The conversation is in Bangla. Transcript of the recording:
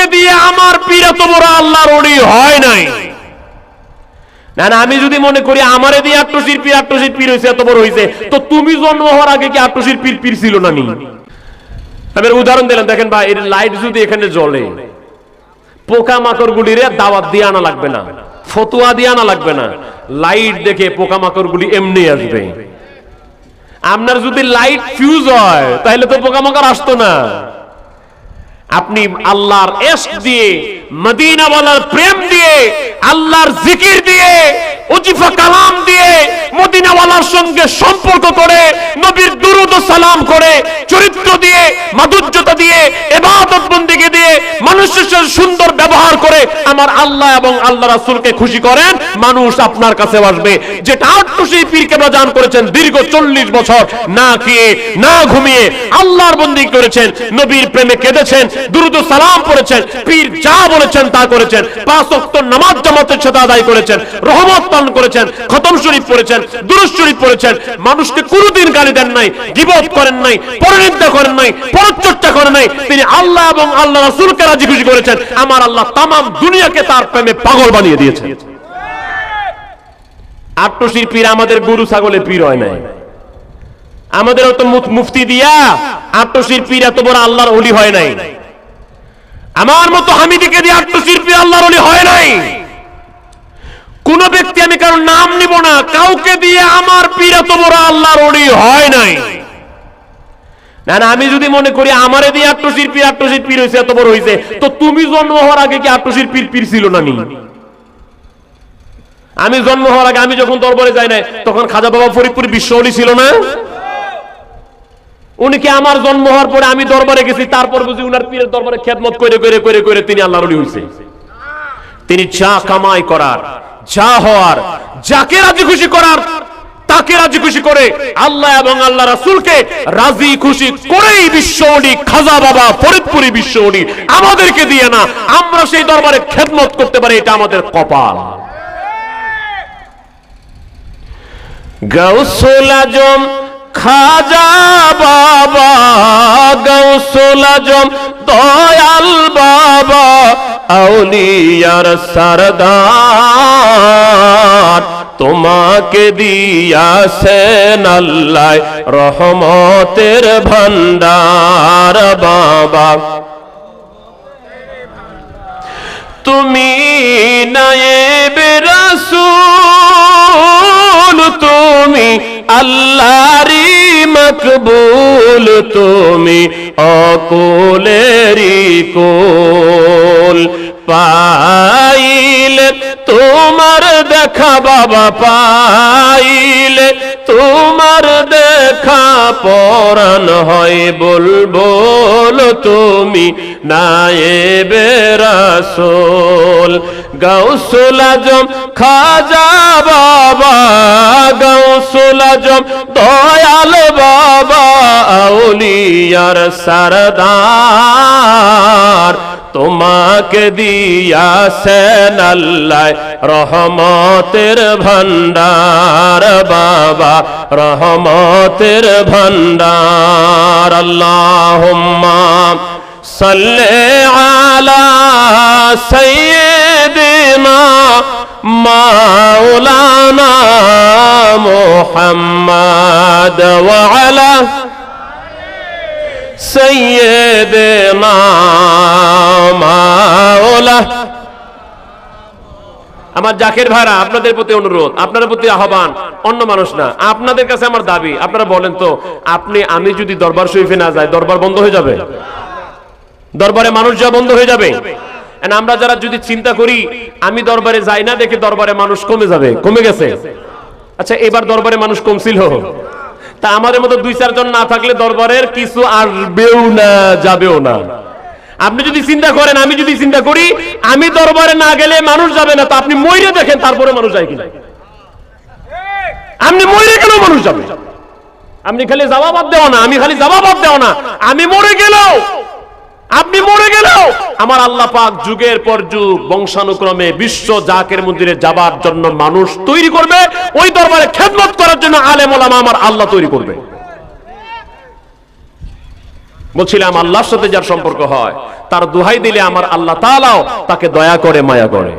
কাউকে দিয়ে আমার পীর বড় আল্লাহর অলি হয় নাই। না না, আমি যদি মনে করি আমারে দিয়ে আট্টশির পীর আট্টশির পীর হয়েছে এত বড় হয়েছে তো তুমি জন্ম হওয়ার আগে কি আট্টশির পীর পীর ছিল না নি? আমি উদাহরণ দিলাম, দেখেন ভাই, এর লাইট যদি এখানে জ্বলে পোকামাকড় গুলিরে দাওয়াত দিয়ে আনা লাগবে না, ফতুয়া দিয়ে আনা লাগবে না লাইট দেখে পোকামাকড় গুলি এমনি আসবে। আপনার যদি লাইট ফিউজ হয়, তাহলে তো পোকামাকড় আসতো না। আপনি আল্লাহর এশ দিয়ে, মদিনাওয়ালার প্রেম দিয়ে, আল্লাহর জিকির দিয়ে, উজিফা কালাম দিয়ে, মদিনাওয়ালার সঙ্গে সম্পর্ক করে, নবীর দুরুদ সালাম করে, চরিত্র দিয়ে, মাধুর্যতা দিয়ে এবাদত বন্দিকে দিয়ে, মানুষের সুন্দর ব্যবহার করে আমার আল্লাহ এবং আল্লাহ রাসূলকে খুশি করেন, মানুষ আপনার কাছে আসবে। যেটা আটটুসি পীরকে বাজান করেছেন দীর্ঘ চল্লিশ বছর, না খেয়ে, না ঘুমিয়ে আল্লাহর বন্দি করেছেন, নবীর প্রেমে কেঁদেছেন দ্রুত সালাম পড়েছেন, পীর যা বলেছেন তা করেছেন, পাঁচ নামাজ জামাতের সাথে আদায় করেছেন, রহমত পালন করেছেন খতম শরীফ পড়েছেন, দুরুদ শরীফ পড়েছেন। মানুষকে কোনোদিন গালি দেন নাই, গিবত করেন নাই, পরনিন্দা করেন নাই, পরচর্চা করেন নাই। তিনি আল্লাহ এবং আল্লাহ রাসূলকে রাজি খুশি করেছেন। আমার আল্লাহ তামাম দুনিয়াকে তার প্রেমে পাগল বানিয়ে দিয়েছেন। আট্টশির পীর আমাদের গরু ছাগলের পীর হয় নাই। আমাদের তো মুফতি দিয়া আট্টশির পীর এত বড় আল্লাহর অলি হয় নাই। আমার মতো হামিদিকে দিয়ে আট্টশির পীর আল্লাহর অলি হয় নাই। কোন ব্যক্তি আমি কারণ নাম নিব না, কাউকে দিয়ে আমার পীর এত বড় আল্লাহর অলি হয় নাই। না না, আমি যদি মনে করি আমারে দিয়ে আট্টশির পীর আট্টশির পীর হয়েছে এত বড় হয়েছে তো তুমি জন্ম হওয়ার আগে কি আট্টশির পীর পীর ছিল না নি? আমি জন্ম হওয়ার আগে আমি যখন দরবারে যাই না তখন খাজা বাবা ফরিদপুর বিশ্বলি ছিল না? উনি কি আমার জন্ম হওয়ার পরে আমি দরবারে গেছি, তারপর বুঝি উনার পীরের দরবারে খেদমত করে করে করে করে তিনি আল্লাহর হইছে। তিনি যা কামাই করার যা হওয়ার, যাকে রাজি খুশি করার, তাকে রাজি খুশি করে আল্লাহ এবং আল্লাহ রাসূলকে রাজি খুশি করেই বিশ্বলি খাজা বাবা ফরিদপুরি বিশ্বলি আমাদেরকে দিয়ে না, আমরা সেই দরবারে খেদমত করতে পারি, এটা আমাদের কপাল। গৌসুল আজম, খাজা বাবা গৌসুল আজম, দয়াল বাবা আউলিয়ার সরদার, তোমাকে দিয়াছেন আল্লাহ রহমতের ভন্ডার বাবা। তুমি নায়েবে রাসূল, তুমি আল্লাহরি মকবুল, তুমি অকুলেরি কোল দেখা বাবা পাইলে তোমার দেখা পরাণ হয় বলবল তুমি নায়েবে রাসূল। আজম, খাজা বাবা আজম, দয়াল বাবা, আউলিয়ার সরদার তোমাকে দিয়াছেন আল্লাহ রহমতের ভণ্ডার বাবা, রহমতের ভণ্ডার। আল্লাহ সাল্লে আলা সৈয়দিনা মাওলানা মুহাম্মদ ওয়া আলা সৈয়দিনা মাওলা। আমার জাকের ভাইরা, আপনাদের প্রতি অনুরোধ, আপনাদের প্রতি আহ্বান, অন্য মানুষ না, আপনাদের কাছে আমার দাবি, আপনারা বলেন তো, আপনি, আমি যদি দরবার শরীফে না যাই, দরবার বন্ধ হয়ে যাবে? দরবারে মানুষ যা বন্ধ হয়ে যাবে? আমরা যারা যদি চিন্তা করি, আমি দরবারে যাই না দেখে দরবারে মানুষ কমে যাবে, কমে গেছে। আচ্ছা এবার দরবারে মানুষ কমছিল। তা আমাদের মতো দুই চারজন না থাকলে দরবারের কিছু আসবেও না, যাবেও না। আপনি যদি চিন্তা করেন, আমি যদি চিন্তা করি, আমি দরবারে না গেলে মানুষ যাবে না। তো আপনি মইরে দেখেন, তারপরে মানুষ যায় কিনা। আপনি মরে গেলেও মানুষ যাবে আপনি খালি জবাব দেওয়া না, আমি খালি জবাব দেওয়া না। আমি মরে গেলেও, আপনি মরে গেলেও, আমার আল্লাহ পাক যুগের পর যুগ, বংশানুক্রমে বিশ্ব জাকের মন্দিরে যাবার জন্য মানুষ তৈরি করবে। ওই দরবারে খেদমত করার জন্য আলেম ওলামা আমার আল্লাহ তৈরি করবে। বলছিলাম, আল্লাহর সাথে যার সম্পর্ক হয়, তার দোহাই দিলে আমার আল্লাহ তাআলাও তাকে দয়া করে, মায়া করে।